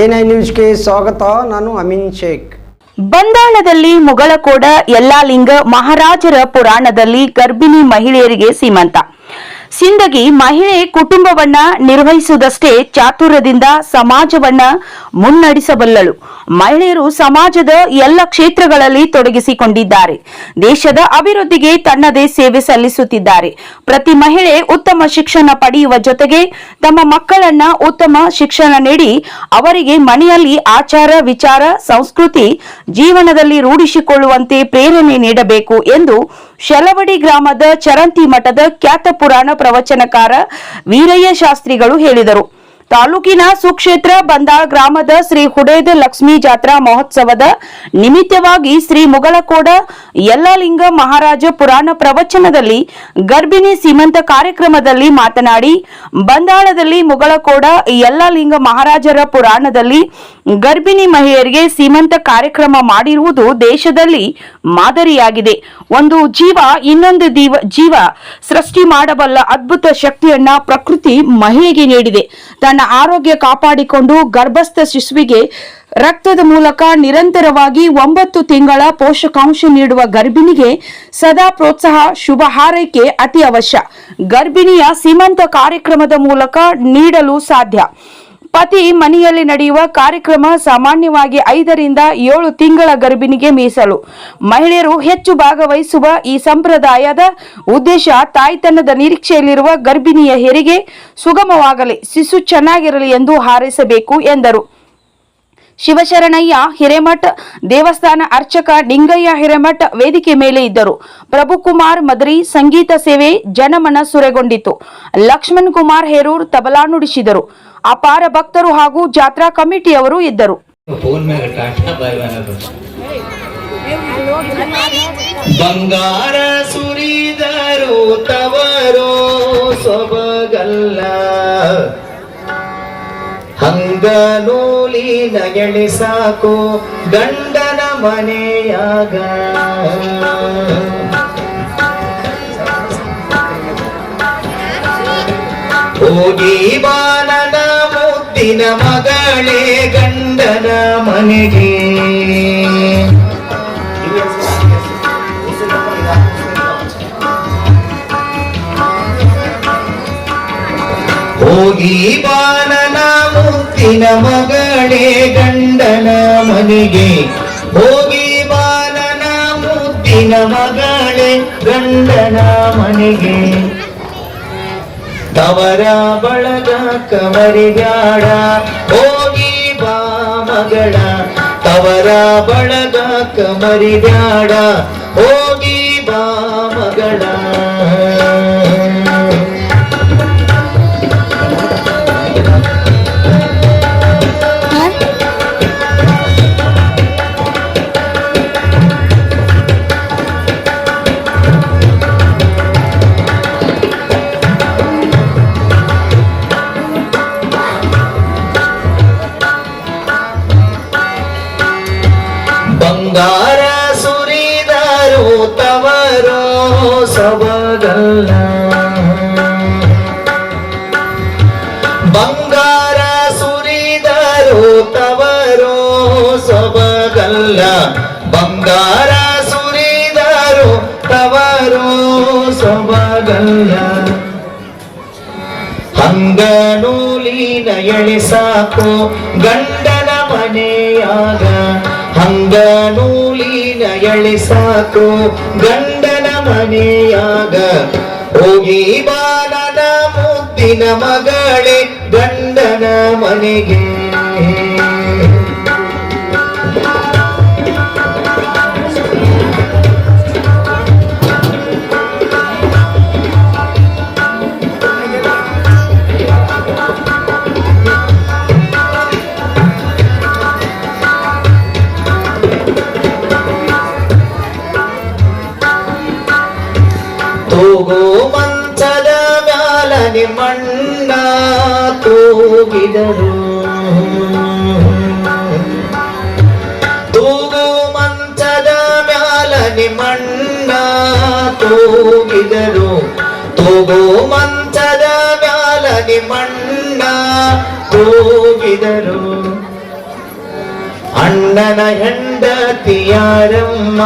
NI ನ್ಯೂಸ್ಗೆ ಸ್ವಾಗತ ನಾನು ಅಮಿನ್ ಶೇಖ್. ಬಂದಾಳದಲ್ಲಿ ಮುಗಳಕೋಡ ಯಲ್ಲಾಲಿಂಗ ಮಹಾರಾಜರ ಪುರಾಣದಲ್ಲಿ ಗರ್ಭಿಣಿ ಮಹಿಳೆಯರಿಗೆ ಸೀಮಂತ. ಸಿಂದಗಿ ಮಹಿಳೆ ಕುಟುಂಬವನ್ನ ನಿರ್ವಹಿಸುವುದಷ್ಟೇ ಚಾತುರ್ಯದಿಂದ ಸಮಾಜವನ್ನ ಮುನ್ನಡೆಸಬಲ್ಲಳು. ಮಹಿಳೆಯರು ಸಮಾಜದ ಎಲ್ಲ ಕ್ಷೇತ್ರಗಳಲ್ಲಿ ತೊಡಗಿಸಿಕೊಂಡಿದ್ದಾರೆ. ದೇಶದ ಅಭಿವೃದ್ಧಿಗೆ ತನ್ನದೇ ಸೇವೆ ಸಲ್ಲಿಸುತ್ತಿದ್ದಾರೆ. ಪ್ರತಿ ಮಹಿಳೆ ಉತ್ತಮ ಶಿಕ್ಷಣ ಪಡೆಯುವ ಜೊತೆಗೆ ತಮ್ಮ ಮಕ್ಕಳನ್ನ ಉತ್ತಮ ಶಿಕ್ಷಣ ನೀಡಿ ಅವರಿಗೆ ಮನೆಯಲ್ಲಿ ಆಚಾರ, ವಿಚಾರ, ಸಂಸ್ಕೃತಿ, ಜೀವನದಲ್ಲಿ ರೂಢಿಸಿಕೊಳ್ಳುವಂತೆ ಪ್ರೇರಣೆ ನೀಡಬೇಕು ಎಂದು ಶಲವಡಿ ಗ್ರಾಮದ ಚರಂತಿ ಮಠದ ಖ್ಯಾತ ಪುರಾಣ ಪ್ರವಚನಕಾರ ವೀರಯ್ಯ ಶಾಸ್ತ್ರಿಗಳು ಹೇಳಿದರು. ತಾಲೂಕಿನ ಸುಕ್ಷೇತ್ರ ಬಂದಾಳ್ ಗ್ರಾಮದ ಶ್ರೀ ಹುಡೇದ ಲಕ್ಷ್ಮೀ ಜಾತ್ರಾ ಮಹೋತ್ಸವದ ನಿಮಿತ್ತವಾಗಿ ಶ್ರೀ ಮುಗಳಕೋಡ ಯಲ್ಲಲಿಂಗ ಮಹಾರಾಜ ಪುರಾಣ ಪ್ರವಚನದಲ್ಲಿ ಗರ್ಭಿಣಿ ಸೀಮಂತ ಕಾರ್ಯಕ್ರಮದಲ್ಲಿ ಮಾತನಾಡಿ, ಬಂದಾಳದಲ್ಲಿ ಮುಗಳಕೋಡ ಯಲ್ಲಲಿಂಗ ಮಹಾರಾಜರ ಪುರಾಣದಲ್ಲಿ ಗರ್ಭಿಣಿ ಮಹಿಳೆಯರಿಗೆ ಸೀಮಂತ ಕಾರ್ಯಕ್ರಮ ಮಾಡಿರುವುದು ದೇಶದಲ್ಲಿ ಮಾದರಿಯಾಗಿದೆ. ಒಂದು ಜೀವ ಇನ್ನೊಂದು ದೀವ, ಜೀವ ಸೃಷ್ಟಿ ಮಾಡಬಲ್ಲ ಅದ್ಭುತ ಶಕ್ತಿಯನ್ನ ಪ್ರಕೃತಿ ಮಹಿಳೆಗೆ ನೀಡಿದೆ. ತನ್ನ ಆರೋಗ್ಯ ಕಾಪಾಡಿಕೊಂಡು ಗರ್ಭಸ್ಥ ಶಿಶುವಿಗೆ ರಕ್ತದ ಮೂಲಕ ನಿರಂತರವಾಗಿ ಒಂಬತ್ತು ತಿಂಗಳ ಪೋಷಕಾಂಶ ನೀಡುವ ಗರ್ಭಿಣಿಗೆ ಸದಾ ಪ್ರೋತ್ಸಾಹ, ಶುಭ ಹಾರೈಕೆ ಅತಿ ಅವಶ್ಯ. ಗರ್ಭಿಣಿಯ ಸೀಮಂತ ಕಾರ್ಯಕ್ರಮದ ಮೂಲಕ ನೀಡಲು ಸಾಧ್ಯ. ಪತಿ ಮನೆಯಲ್ಲಿ ನಡೆಯುವ ಕಾರ್ಯಕ್ರಮ ಸಾಮಾನ್ಯವಾಗಿ ಐದರಿಂದ ಏಳು ತಿಂಗಳ ಗರ್ಭಿಣಿಗೆ ಮೀಸಲು. ಮಹಿಳೆಯರು ಹೆಚ್ಚು ಭಾಗವಹಿಸುವ ಈ ಸಂಪ್ರದಾಯದ ಉದ್ದೇಶ ತಾಯ್ತನದ ನಿರೀಕ್ಷೆಯಲ್ಲಿರುವ ಗರ್ಭಿಣಿಯ ಹೆರಿಗೆ ಸುಗಮವಾಗಲಿ, ಶಿಶು ಚೆನ್ನಾಗಿರಲಿ ಎಂದು ಹಾರೈಸಬೇಕು ಎಂದರು. ಶಿವಶರಣಯ್ಯ ಹಿರೇಮಠ ದೇವಸ್ಥಾನ ಅರ್ಚಕ ಡಿಂಗಯ್ಯ ಹಿರೇಮಠ ವೇದಿಕೆ ಮೇಲೆ ಇದ್ದರು. ಪ್ರಭುಕುಮಾರ್ ಮದ್ರಿ ಸಂಗೀತ ಸೇವೆ ಜನಮನ ಸುರೆಗೊಂಡಿತು. ಲಕ್ಷ್ಮಣ್ ಕುಮಾರ್ ಹೇರೂರ್ ತಬಲಾ ನುಡಿಸಿದರು. ಅಪಾರ ಭಕ್ತರು ಹಾಗೂ ಜಾತ್ರಾ ಕಮಿಟಿಯವರು ಇದ್ದರು. ಬಂಗಾರ ಸುರಿದರು ತವರು ಸೊಬಗಲ್ಲ. ನೂಲಿನ ನಗಳಿ ಸಾಕು ಗಂಡನ ಮನೆಯಾಗ. ಹೋಗಿ ಬಾನನ ಮುದ್ದಿನ ಮಗಳೇ ಗಂಡನ ಮನೆಗೆ. ಹೋಗಿ ಬಾನನ ಮುತ್ತಿನ ಮಗಳೇ ಗಂಡನ ಮನೆಗೆ ಹೋಗಿ ಬಾಲನ ಮುದ್ದಿನ ಮಗಳೇ ಗಂಡನ ಮನೆಗೆ. ತವರ ಬಳಗ ಕಮರಿಗಾಡ ಹೋಗಿ ಬಾ ಮಗಳ. ತವರ ಬಳಗ ಕಮರಿಗಾಡ ಹೋಗಿ ಬಾ ಮಗಳ. ಬಂಗಾರ ಸುರಿದರು ತವರು ಸಬಗಲ್ಲ ಬಂಗಾರ ಸುರಿದರು ತವರು ಸೊಬಗಲ್ಲ ಬಂಗಾರ ಸುರಿದರು ತವರು ಸಬಗಲ್ಲ ಹಂಗನೂಲಿನ ಎಳೆ ಸಾಕು ಗಂಡನ ಮನೆಯಾಗ. ಎಳೆ ಸಾಕು. ಗಂಡನ ಮನೆಯಾಗ ಹೋಗಿ ಬಾಲನ ಮುದ್ದಿನ ಮಗಳೇ ಗಂಡನ ಮನೆಗೆ. ನಿಮ್ಮಣ್ಣ ತೂಗಿದರು. ತೂಗು ಮಂಚದ ಮ್ಯಾಲ ನಿಮ್ಮಣ್ಣ ತೂಗಿದರು. ತೂಗು ಮಂಚದ ಮ್ಯಾಲ ನಿಮ್ಮಣ್ಣ ತೂಗಿದರು. ಅಣ್ಣನ ಹೆಂಡತಿಯಾರಮ್ಮ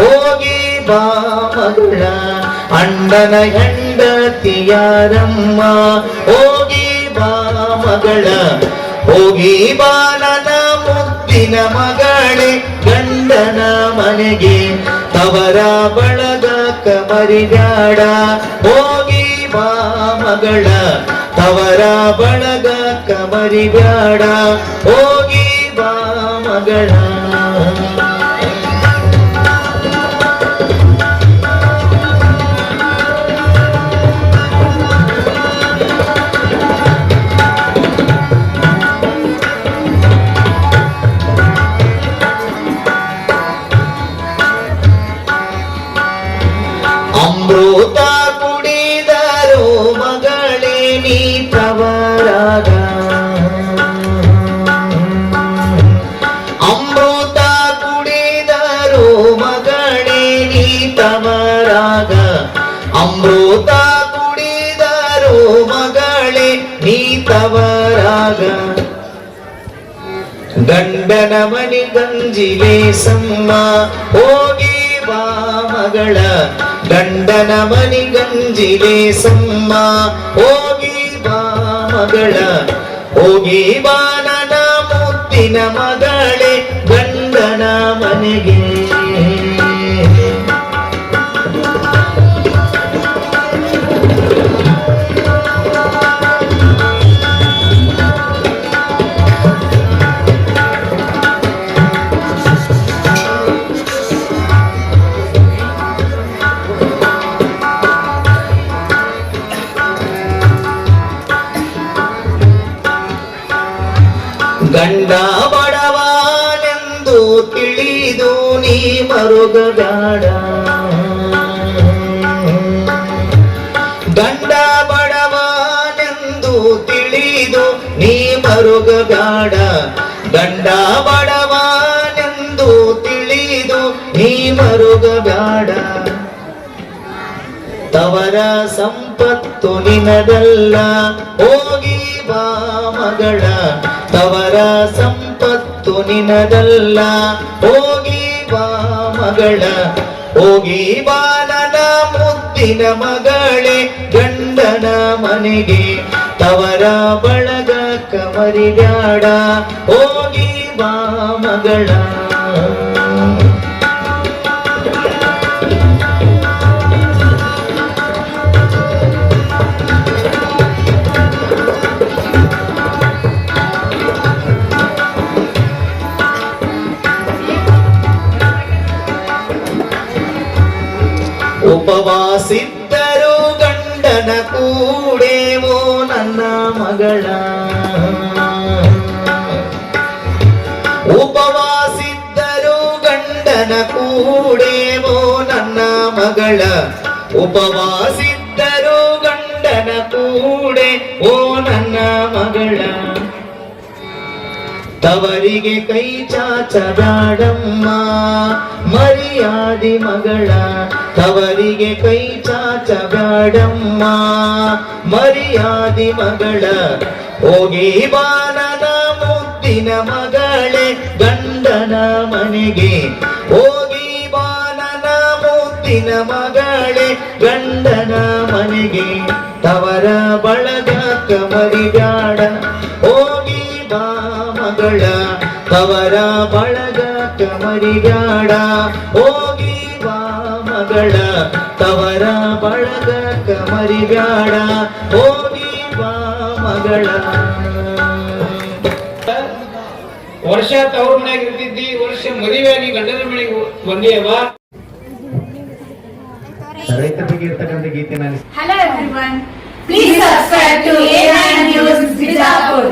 ಹೋಗಿ ಬಾ ಮಗಳ ಅಣ್ಣನ ಹೆಂಡತಿಯಾರಮ್ಮ ಹೋಗಿ ಬಾ ಮಗಳ. ಹೋಗಿ ಬಾಲನ ಮುತ್ತಿನ ಮಗಳೇ, ಗಂಡನ ಮನೆಗೆ. ತವರ ಬಳಗ ಕಮರಿಗಾಡ. ಹೋಗಿ ಬಾ ಮಗಳ. ತವರ ಬಳಗ ಕಮರಿಗಾಡ. ಹೋಗಿ ಬಾ ಮಗಳ. ಅಮೃತ ಕುಡಿದರು ಮಗಳೇ, ನೀ ತವರಾಗ. ಗಂಡನ ಮನಿ ಗಂಜಿಲೆ ಸಮ್ಮ, ಹೋಗಿ ಬಾ ಮಗಳ. ಗಂಡನ ಮನಿ ಗಂಜಿಲೆ ಸಮ್ಮ, ಹೋಗಿ ಬಾ ಮಗಳ. ಹೋಗಿ ಬಾ ಮುತ್ತಿನ ಮಗಳೇ, ಗಂಡನ ಮನೆಗೆ. ಮರುಗಬೇಡ ಗಂಡ ಬಡವನೆಂದು ತಿಳಿದು ನೀ ಮರುಗಬೇಡ. ಗಂಡ ಬಡವನೆಂದು ತಿಳಿದು ನೀ ಮರುಗಬೇಡ. ತವರ ಸಂಪತ್ತು ನಿನದಲ್ಲ, ಹೋಗಿ ಬಾ ಮಗಳ. ತವರ ಸಂಪತ್ತು ನಿನದಲ್ಲ, ಹೋಗಿ ಮಗಳ. ಹೋಗಿ ಬಾಲನ ಮುದ್ದಿನ ಮಗಳೇ ಗಂಡನ ಮನೆಗೆ. ತವರ ಬಳಗ ಕಮರಿಗಾಡ ಹೋಗಿ ಬಾ ಮಗಳ. ಉಪವಾಸಿದ್ದರು ಗಂಡನ ಕೂಡೇವೋ ನನ್ನ ಮಗಳ. ಉಪವಾಸಿದ್ದರು ಗಂಡನ ಕೂಡೇವೋ ನನ್ನ ಮಗಳ. ಉಪವಾಸಿದ್ದರು ಗಂಡನ ಕೂಡೆ ಓ ನನ್ನ ಮಗಳ. ತವರಿಗೆ ಕೈ ಚಾಚದಾಡಮ್ಮ ಮರ್ಯಾದಿ ಮಗಳ. ತವರಿಗೆ ಕೈ ಚಾಚಬೇಡಮ್ಮ. ಮರ್ಯಾದಿ ಮಗಳ, ಹೋಗಿ ಬಾನನ ಮುದ್ದಿನ ಮಗಳೇ, ಗಂಡನ ಮನೆಗೆ. ಹೋಗಿ ಬಾನನ ಮುದ್ದಿನ ಮಗಳೇ, ಗಂಡನ ಮನೆಗೆ. ತವರ ಬಳಗ ಕಮರಿಗಾಡ ಹೋಗಿ ಬಾ ಮಗಳ, ತವರ ಬಳಗ ಕಮರಿಗಾಡ ಹೋಗಿ ಮಗಳ ತವರ ಬಳಗ ಕಮರಿಗಾಡ ಹೋಗಿ ಬಾ ಮಗಳ ವರ್ಷ ತವ್ರ ಮನೆಯಾಗಿ ಇರ್ತಿದ್ದಿ ವರ್ಷ ಮದುವೆಯಾಗಿ ಗಂಡನ ಮನೆಗೆ ಬಂದೇವ ರೈತರ ಬಗ್ಗೆ ಇರ್ತಕ್ಕಂಥ ಗೀತೆ ನಾನು Hello everyone. Please subscribe to A9 News Bijapur.